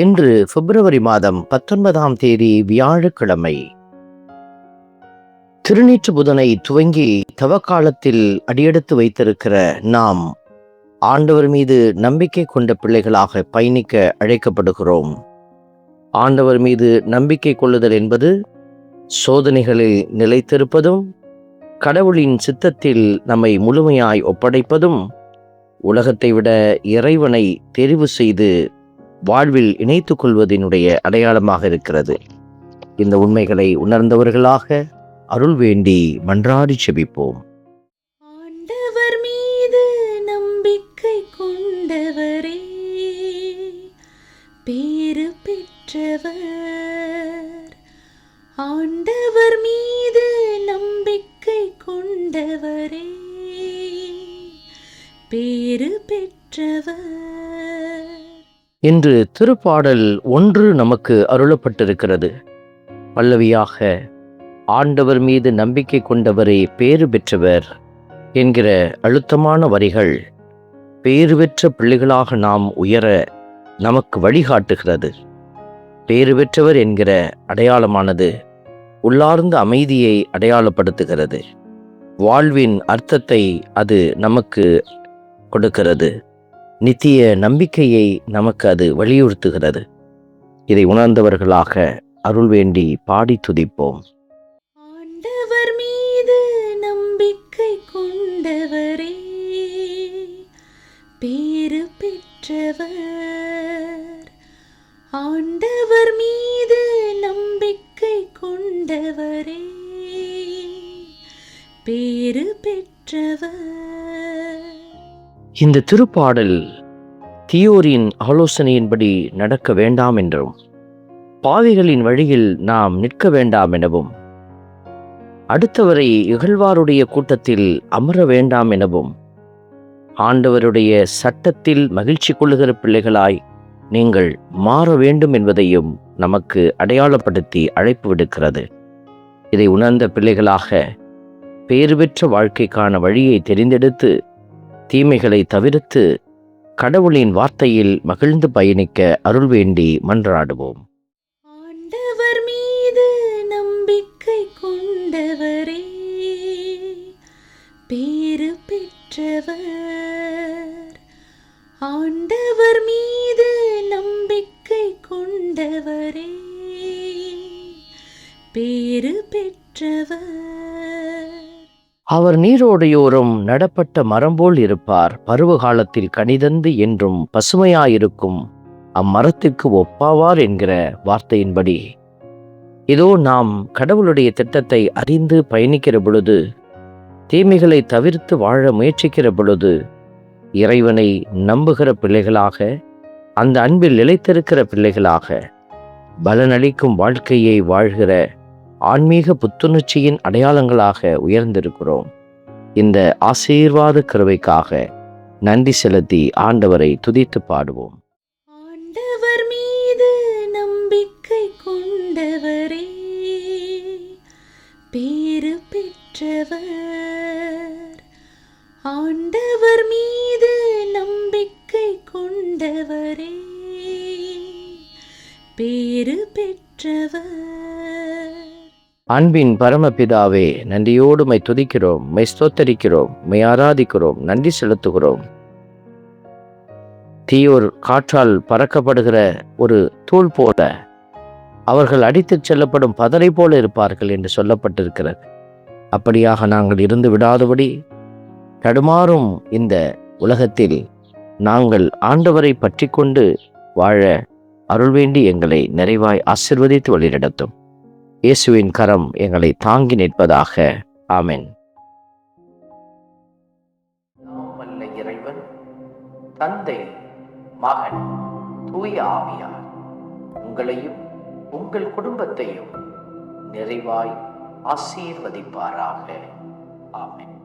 இன்று பிப்ரவரி மாதம் பத்தொன்பதாம் தேதி வியாழக்கிழமை. திருநீற்று புதனை துவங்கி தவக்காலத்தில் அடியெடுத்து வைத்திருக்கிற நாம் ஆண்டவர் மீது நம்பிக்கை கொண்ட பிள்ளைகளாக பயணிக்க அழைக்கப்படுகிறோம். ஆண்டவர் மீது நம்பிக்கை கொள்ளுதல் என்பது சோதனைகளில் நிலைத்திருப்பதும் கடவுளின் சித்தத்தில் நம்மை முழுமையாய் ஒப்படைப்பதும் உலகத்தை விட இறைவனை தெரிவு செய்து வாழ்வில் இணைத்துக் கொள்வதனுடைய அடையாளமாக இருக்கிறது. இந்த உண்மைகளை உணர்ந்தவர்களாக அருள் வேண்டி மன்றாடி செபிப்போம். ஆண்டவர் மீது நம்பிக்கை கொண்டவரே பேரு பெற்றவர். ஆண்டவர் மீது நம்பிக்கை கொண்டவரே பேரு பெற்றவர். இன்று திருப்பாடல் ஒன்று நமக்கு அருளப்பட்டிருக்கிறது. பல்லவியாக ஆண்டவர் மீது நம்பிக்கை கொண்டவரே பேறு பெற்றவர் என்கிற அழுத்தமான வரிகள் பேறு பெற்ற பிள்ளைகளாக நாம் உயர நமக்கு வழிகாட்டுகிறது. பேறு பெற்றவர் என்கிற அடையாளமானது உள்ளார்ந்த அமைதியை அடையாளப்படுத்துகிறது. வாழ்வின் அர்த்தத்தை அது நமக்கு கொடுக்கிறது. நித்திய நம்பிக்கையை நமக்கு அது வலியுறுத்துகிறது. இதை உணர்ந்தவர்களாக அருள் வேண்டி பாடி துதிப்போம். ஆண்டவர் மீது நம்பிக்கை கொண்டவரே பேரு பெற்றவர். ஆண்டவர் மீது நம்பிக்கை கொண்டவரே பேறு பெற்றவர். இந்த திருப்பாடல் தியோரின் ஆலோசனையின்படி நடக்க வேண்டாம் என்றும் பாவிகளின் வழியில் நாம் நிற்க வேண்டாம் எனவும் அடுத்தவரை இகழ்வாருடைய கூட்டத்தில் அமர வேண்டாம் எனவும் ஆண்டவருடைய சட்டத்தில் மகிழ்ச்சி கொள்ளுகிற பிள்ளைகளாய் நீங்கள் மாற வேண்டும் என்பதையும் நமக்கு அடையாளப்படுத்தி அழைப்பு விடுக்கிறது. இதை உணர்ந்த பிள்ளைகளாக பேறு பெற்ற வாழ்க்கைக்கான வழியை தெரிந்தெடுத்து தீமைகளை தவிர்த்து கடவுளின் வார்த்தையில் மகிழ்ந்து பயணிக்க அருள் வேண்டி மன்றாடுவோம். ஆண்டவர் மீது நம்பிக்கை கொண்டவரே பேறு பெற்றவர். ஆண்ட அவர் நீரோடையோரம் நடப்பட்ட மரம் போல் இருப்பார். பருவ காலத்தில் கனிதந்து என்றும் பசுமையாயிருக்கும். அம்மரத்துக்கு ஒப்பாவார் என்கிற வார்த்தையின்படி. இதோ நாம் கடவுளுடைய திட்டத்தை அறிந்து பயணிக்கிற பொழுது தீமைகளை தவிர்த்து வாழ முயற்சிக்கிற பொழுது இறைவனை நம்புகிற பிள்ளைகளாக அந்த அன்பில் நிலைத்திருக்கிற பிள்ளைகளாக பலனளிக்கும் வாழ்க்கையை வாழ்கிற ஆன்மீக புத்துணர்ச்சியின் அடையாளங்களாக உயர்ந்திருக்கிறோம். இந்த ஆசீர்வாத கருவைக்காக நன்றி செலுத்தி ஆண்டவரை துதித்து பாடுவோம். ஆண்டவர் மீது நம்பிக்கை கொண்டவரே பேரு பெற்றவர். ஆண்டவர் மீது நம்பிக்கை கொண்டவரே பேரு பெற்றவர். அன்பின் பரமபிதாவே நன்றியோடு மை துதிக்கிறோம் மை ஸ்தோத்தரிக்கிறோம் மை ஆராதிக்கிறோம் நன்றி செலுத்துகிறோம். தீயோர் காற்றால் பறக்கப்படுகிற ஒரு தூள் போல அவர்கள் அடித்துச் செல்லப்படும் பதரை போல இருப்பார்கள் என்று சொல்லப்பட்டிருக்கிறது. அப்படியாக நாங்கள் இருந்து விடாதபடி தடுமாறும் இந்த உலகத்தில் நாங்கள் ஆண்டவரை பற்றி கொண்டு வாழ அருள் வேண்டி எங்களை நிறைவாய் ஆசிர்வதித்து வழிநடத்தும். இயேசுவின் கரம் எங்களை தாங்கி நிற்பதாக. ஆமென். வல்ல இறைவன் தந்தை மகன் தூய ஆவியார் உங்களையும் உங்கள் குடும்பத்தையும் நிறைவாய் ஆசீர்வதிப்பாராக. ஆமென்.